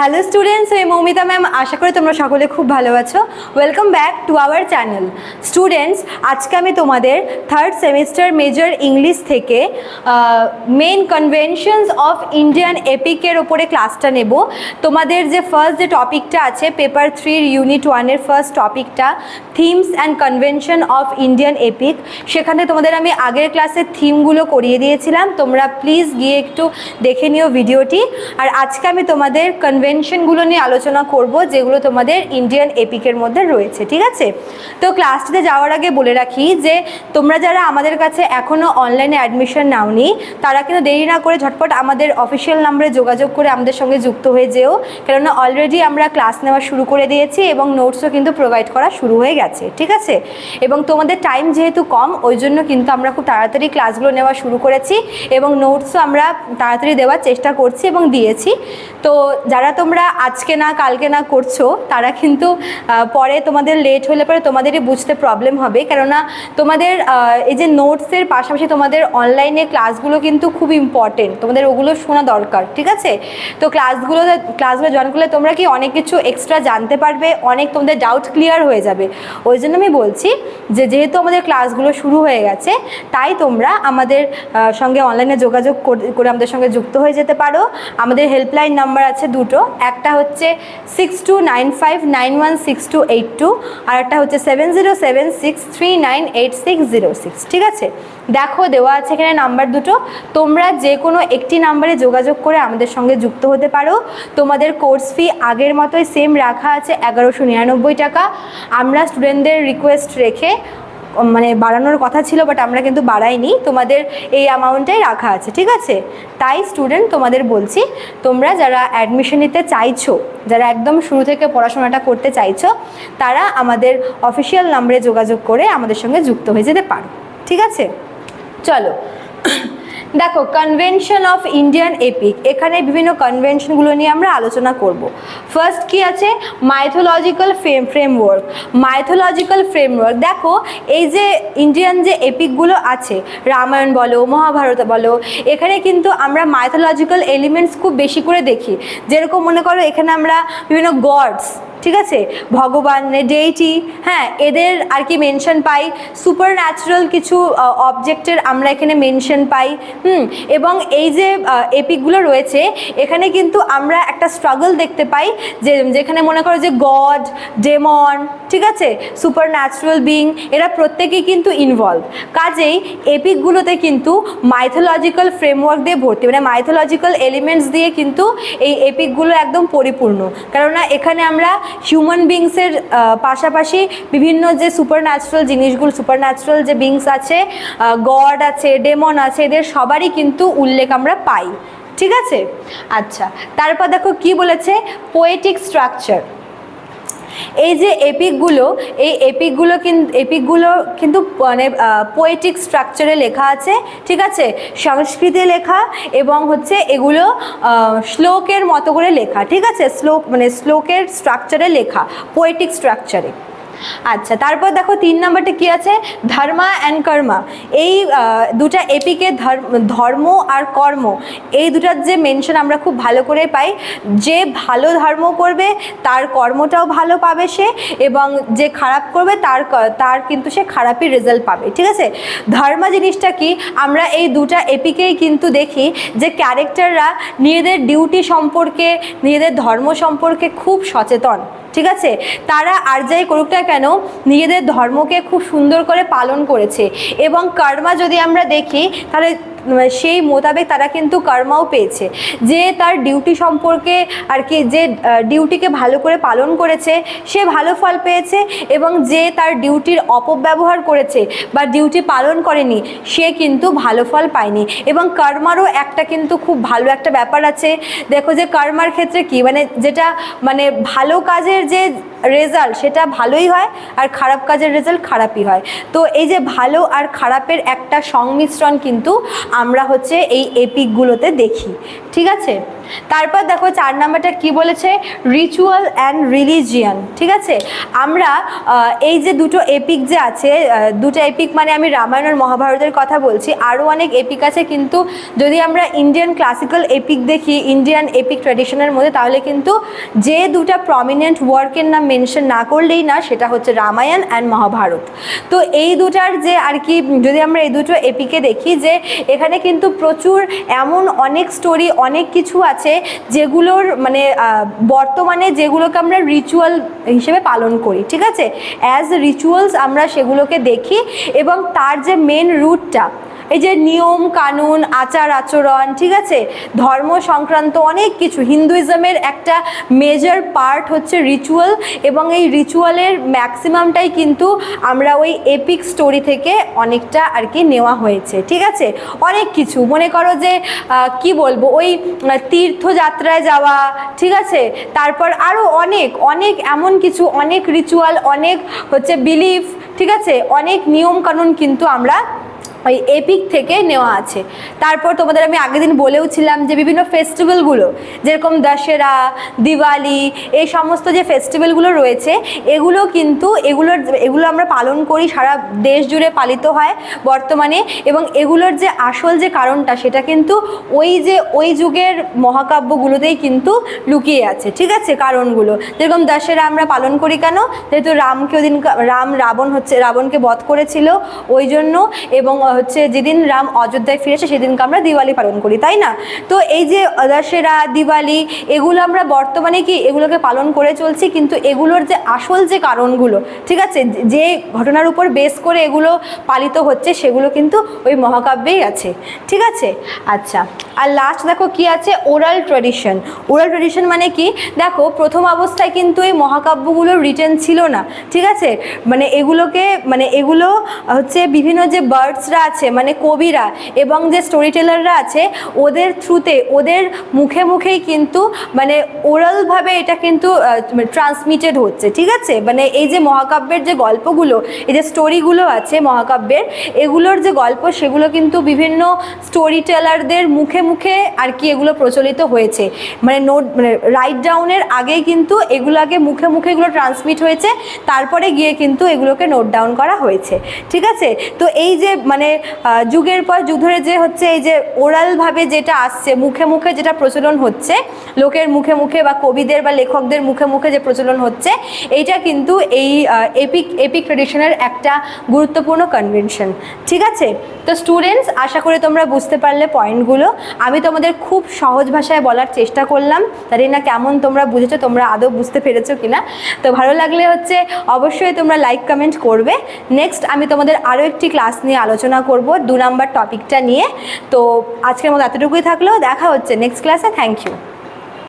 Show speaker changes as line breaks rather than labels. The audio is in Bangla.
হ্যালো স্টুডেন্টস আমি মৌমিতা ম্যাম আশা করি তোমরা সকলে খুব ভালো আছো। Welcome back to our channel students আজকে আমি তোমাদের থার্ড সেমিস্টার মেজর ইংলিশ থেকে মেন কনভেনশনস অফ ইন্ডিয়ান এপিকের ওপরে ক্লাসটা নেব। তোমাদের যে ফার্স্ট যে টপিকটা আছে পেপার থ্রির ইউনিট ওয়ানের ফার্স্ট টপিকটা themes and convention of Indian epic সেখানে তোমাদের আমি আগের ক্লাসের থিমগুলো করিয়ে দিয়েছিলাম। তোমরা প্লিজ গিয়ে একটু দেখে নিও ভিডিওটি আর আজকে আমি তোমাদের কনভেনশনগুলো নিয়ে আলোচনা করব, যেগুলো তোমাদের ইন্ডিয়ান এপিকের মধ্যে রয়েছে, ঠিক আছে? তো ক্লাসটিতে যাওয়ার আগে বলে রাখি যে, তোমরা যারা আমাদের কাছে এখনও অনলাইনে অ্যাডমিশন নাওনি, তারা কিন্তু দেরি না করে ঝটপট আমাদের অফিসিয়াল নাম্বারে যোগাযোগ করে আমাদের সঙ্গে যুক্ত হয়ে যেও। কেননা অলরেডি আমরা ক্লাস নেওয়া শুরু করে দিয়েছি এবং নোটসও কিন্তু প্রোভাইড করা শুরু হয়ে গেছে, ঠিক আছে? এবং তোমাদের টাইম যেহেতু কম, ওই জন্য কিন্তু আমরা খুব তাড়াতাড়ি ক্লাসগুলো নেওয়া শুরু করেছি এবং নোটসও আমরা তাড়াতাড়ি দেওয়ার চেষ্টা করছি এবং দিয়েছি। তো যারা তোমরা আজকে না, কালকে না করছ, তারা কিন্তু পরে তোমাদের লেট হলে পরে তোমাদেরই বুঝতে প্রবলেম হবে। কেননা তোমাদের এই যে নোটসের পাশাপাশি তোমাদের অনলাইনে ক্লাসগুলো কিন্তু খুব ইম্পর্টেন্ট তোমাদের ওগুলো শোনা দরকার, ঠিক আছে? তো ক্লাসগুলো ক্লাসগুলো জয়েন করলে তোমরা কি অনেক কিছু এক্সট্রা জানতে পারবে, অনেক তোমাদের ডাউট ক্লিয়ার হয়ে যাবে। ওই জন্য আমি বলছি যে, যেহেতু আমাদের ক্লাসগুলো শুরু হয়ে গেছে, তাই তোমরা আমাদের সঙ্গে অনলাইনে যোগাযোগ করে- আমাদের সঙ্গে যুক্ত হয়ে যেতে পারো। আমাদের হেল্পলাইন নাম্বার আছে দুটো একটা হচ্ছে six two nine five nine one six two eight two আর একটা হচ্ছে seven zero seven six three nine eight six zero six ঠিক আছে? দেখো, দেওয়া আছে এখানে নাম্বার দুটো। তোমরা যে কোনো একটি নাম্বারে যোগাযোগ করে আমাদের সঙ্গে যুক্ত হতে পারো। তোমাদের কোর্স ফি আগের মতোই সেম রাখা আছে, এগারোশো নিরানব্বই টাকা। আমরা স্টুডেন্টদের রিকোয়েস্ট রেখে মানে বাড়ানোর কথা ছিল বাট আমরা কিন্তু বাড়াইনি। তোমাদের এই অ্যামাউন্টটাই রাখা আছে, ঠিক আছে? তাই স্টুডেন্ট তোমাদের বলছি, তোমরা যারা অ্যাডমিশন নিতে চাইছো, যারা একদম শুরু থেকে পড়াশোনাটা করতে চাইছো, তারা আমাদের অফিসিয়াল নাম্বারে যোগাযোগ করে আমাদের সঙ্গে যুক্ত হয়ে যেতে পারো, ঠিক আছে? চলো। দেখো কনভেনশন অফ ইন্ডিয়ান এপিক এখানে বিভিন্ন কনভেনশনগুলো নিয়ে আমরা আলোচনা করব। ফার্স্ট কি আছে? Mythological frame framework mythological framework দেখো, এই যে ইন্ডিয়ান যে এপিকগুলো আছে রামায়ণ বলো মহাভারত বলো, এখানে কিন্তু আমরা মাইথোলজিক্যাল এলিমেন্টস খুব বেশি করে দেখি। যেরকম মনে করো, এখানে আমরা বিভিন্ন গডস ঠিক আছে? ভগবান ডেইটি হ্যাঁ এদের আর কি মেনশন পাই। সুপার ন্যাচারাল কিছু অবজেক্টের আমরা এখানে মেনশন পাই। হুম, এবং এই যে এপিকগুলো রয়েছে, এখানে কিন্তু আমরা একটা স্ট্রাগল দেখতে পাই যে, যেখানে মনে করো যে গড ডেমন ঠিক আছে? সুপার ন্যাচারাল বিং এরা প্রত্যেকেই কিন্তু ইনভলভ কাজেই এপিকগুলোতে কিন্তু মাইথোলজিক্যাল ফ্রেমওয়ার্ক দিয়ে ভর্তি মানে মাইথোলজিক্যাল এলিমেন্টস দিয়ে কিন্তু এই এপিকগুলো একদম পরিপূর্ণ। কেননা এখানে আমরা হিউম্যান বিংসের পাশাপাশি বিভিন্ন যে সুপার ন্যাচারাল জিনিসগুলো সুপার ন্যাচারাল যে বিংস আছে গড আছে ডেমন আছে, এদের সবারই কিন্তু উল্লেখ আমরা পাই। ঠিক আছে? আচ্ছা তারপর দেখো কি বলেছে? পোয়েটিক স্ট্রাকচার এই যে এপিকগুলো, এই এপিকগুলো কিন্তু এপিকগুলো কিন্তু মানে পোয়েটিক স্ট্রাকচারে লেখা আছে, ঠিক আছে? সংস্কৃতে লেখা এবং হচ্ছে এগুলো শ্লোকের মতো করে লেখা, ঠিক আছে? শ্লোক মানে শ্লোকের স্ট্রাকচারে লেখা পোয়েটিক স্ট্রাকচারে আচ্ছা তারপর দেখো তিন নম্বরটা কি আছে? ধর্মা অ্যান্ড কর্মা। এই দুটা এপিকে ধর্ম আর কর্ম, এই দুটার যে মেনশন আমরা খুব ভালো করে পাই, যে ভালো ধর্ম করবে, তার কর্মটাও ভালো পাবে সে, এবং যে খারাপ করবে, তার তার কিন্তু সে খারাপই রেজাল্ট পাবে, ঠিক আছে? ধর্মা জিনিসটা কি? আমরা এই দুটা এপিকেই কিন্তু দেখি যে ক্যারেক্টাররা নিজেদের ডিউটি সম্পর্কে, নিজেদের ধর্ম সম্পর্কে খুব সচেতন, ঠিক আছে? তারা আর যাই করুক না কেন নিজেদের ধর্মকে খুব সুন্দর করে পালন করেছে? এবং কর্মা যদি আমরা দেখি তাহলে সেই মোতাবেক তারা কিন্তু কর্মাও পেয়েছে। যে তার ডিউটি সম্পর্কে আর কি যে ডিউটিকে ভালো করে পালন করেছে, সে ভালো ফল পেয়েছে এবং যে তার ডিউটির অপব্যবহার করেছে বা ডিউটি পালন করেনি, সে কিন্তু ভালো ফল পায়নি। এবং কর্মারও একটা কিন্তু খুব ভালো একটা ব্যাপার আছে। দেখো যে কর্মার ক্ষেত্রে কি? মানে যেটা মানে ভালো কাজের যে রেজাল্ট সেটা ভালোই হয় আর খারাপ কাজের রেজাল্ট খারাপই হয়। তো এই যে ভালো আর খারাপের একটা সংমিশ্রণ কিন্তু আমরা হচ্ছে এই এপিকগুলোতে দেখি, ঠিক আছে? তারপর দেখো চার নাম্বারটা কি বলেছে? রিচুয়াল অ্যান্ড রিলিজিয়ান ঠিক আছে? আমরা এই যে দুটো এপিক যে আছে দুটো এপিক মানে আমি রামায়ণ আর মহাভারতের কথা বলছি আরও অনেক এপিক আছে, কিন্তু যদি আমরা ইন্ডিয়ান ক্লাসিক্যাল এপিক দেখি ইন্ডিয়ান এপিক ট্র্যাডিশনের মধ্যে, তাহলে কিন্তু যে দুটা প্রমিনেন্ট ওয়ার্কের নাম মেনশন না করলেই না, সেটা হচ্ছে রামায়ণ অ্যান্ড মহাভারত। তো এই দুটার যে আর কি, যদি আমরা এই দুটো এপিকে দেখি যে এখানে কিন্তু প্রচুর এমন অনেক স্টোরি অনেক কিছু আছে যেগুলোর মানে বর্তমানে যেগুলোকে আমরা রিচুয়াল হিসেবে পালন করি, ঠিক আছে? অ্যাজ রিচুয়ালস আমরা সেগুলোকে দেখি এবং তার যে মেন রুটটা এই যে নিয়ম, কানুন, আচার, আচরণ, ঠিক আছে? ধর্ম সংক্রান্ত অনেক কিছু হিন্দুইজমের একটা মেজর পার্ট হচ্ছে রিচুয়াল এবং এই রিচুয়ালের ম্যাক্সিমামটাই কিন্তু আমরা ওই এপিক স্টোরি থেকে অনেকটা আর কি নেওয়া হয়েছে, ঠিক আছে? অনেক কিছু। মনে করো যে কি বলব, ওই তীর্থযাত্রায় যাওয়া, ঠিক আছে? তারপর আরও অনেক অনেক এমন কিছু, অনেক রিচুয়াল অনেক হচ্ছে বিলিফ ঠিক আছে? অনেক নিয়মকানুন কিন্তু আমরা ওই এপিক থেকে নেওয়া আছে। তারপর তোমাদের আমি আগের দিন বলেও ছিলাম যে বিভিন্ন ফেস্টিভ্যালগুলো যেরকম দশেরা, দিওয়ালি, এই সমস্ত যে ফেস্টিভ্যালগুলো রয়েছে, এগুলো কিন্তু এগুলোর, এগুলো আমরা পালন করি সারা দেশ জুড়ে পালিত হয় বর্তমানে এবং এগুলোর যে আসল যে কারণটা সেটা কিন্তু ওই যে, ওই যুগের মহাকাব্যগুলোতেই কিন্তু লুকিয়ে আছে। ঠিক আছে? কারণগুলো। যেরকম দশেরা আমরা পালন করি কেন? যেহেতু রামকে ওদিন রাম রাবণ হচ্ছে, রাবণকে বধ করেছিল ওই জন্য এবং হচ্ছে যেদিন রাম অযোধ্যায় ফিরেছে, সেদিনকে আমরা দিওয়ালি পালন করি, তাই না? তো এই যে দশেরা, দিওয়ালি, এগুলো আমরা বর্তমানে কি এগুলোকে পালন করে চলছি, কিন্তু এগুলোর যে আসল যে কারণগুলো, ঠিক আছে? যে ঘটনার উপর বেস করে এগুলো পালিত হচ্ছে, সেগুলো কিন্তু ওই মহাকাব্যেই আছে, ঠিক আছে? আচ্ছা আর লাস্ট দেখো কি আছে? ওরাল ট্রেডিশন ওরাল ট্রেডিশন মানে কি? দেখো, প্রথম অবস্থায় কিন্তু এই মহাকাব্যগুলো রিটার্ন ছিল না, ঠিক আছে? মানে এগুলোকে মানে এগুলো হচ্ছে বিভিন্ন যে বার্ডসরা আছে মানে কবিরা এবং যে স্টোরি টেলাররা আছে, ওদের থ্রুতে ওদের মুখে মুখেই কিন্তু মানে ওরালভাবে এটা কিন্তু ট্রান্সমিটেড হচ্ছে, ঠিক আছে? মানে এই যে মহাকাব্যের যে গল্পগুলো, এই যে স্টোরিগুলো আছে মহাকাব্যের, এগুলোর যে গল্প, সেগুলো কিন্তু বিভিন্ন স্টোরি টেলারদের মুখে মুখে আর কি এগুলো প্রচলিত হয়েছে। মানে নোট মানে রাইট ডাউনের আগেই কিন্তু এগুলো আগে মুখে মুখে এগুলো ট্রান্সমিট হয়েছে, তারপরে গিয়ে কিন্তু এগুলোকে নোট ডাউন করা হয়েছে, ঠিক আছে? তো এই যে মানে আহ, যুগের পর যুগ ধরে যে হচ্ছে এই যে ওরালভাবে যেটা আসছে মুখে মুখে যেটা প্রচলন হচ্ছে লোকের মুখে মুখে বা কবিদের বা লেখকদের মুখে মুখে যে প্রচলন হচ্ছে এইটা কিন্তু এই এপিক এপিক ট্রেডিশনের একটা গুরুত্বপূর্ণ কনভেনশন ঠিক আছে? তো স্টুডেন্টস আশা করি তোমরা বুঝতে পারলে পয়েন্টগুলো আমি তোমাদের খুব সহজ ভাষায় বলার চেষ্টা করলাম। জানি না কেমন তোমরা বুঝেছ? তোমরা আদৌ বুঝতে পেরেছ কিনা? তো ভালো লাগলে হচ্ছে অবশ্যই তোমরা লাইক কমেন্ট করবে। নেক্সট আমি তোমাদের আরও একটি ক্লাস নিয়ে আলোচনা করব দু নাম্বার টপিকটা নিয়ে। তো আজকের মতো এতটুকুই থাকল। দেখা হচ্ছে নেক্সট ক্লাসে থ্যাংক ইউ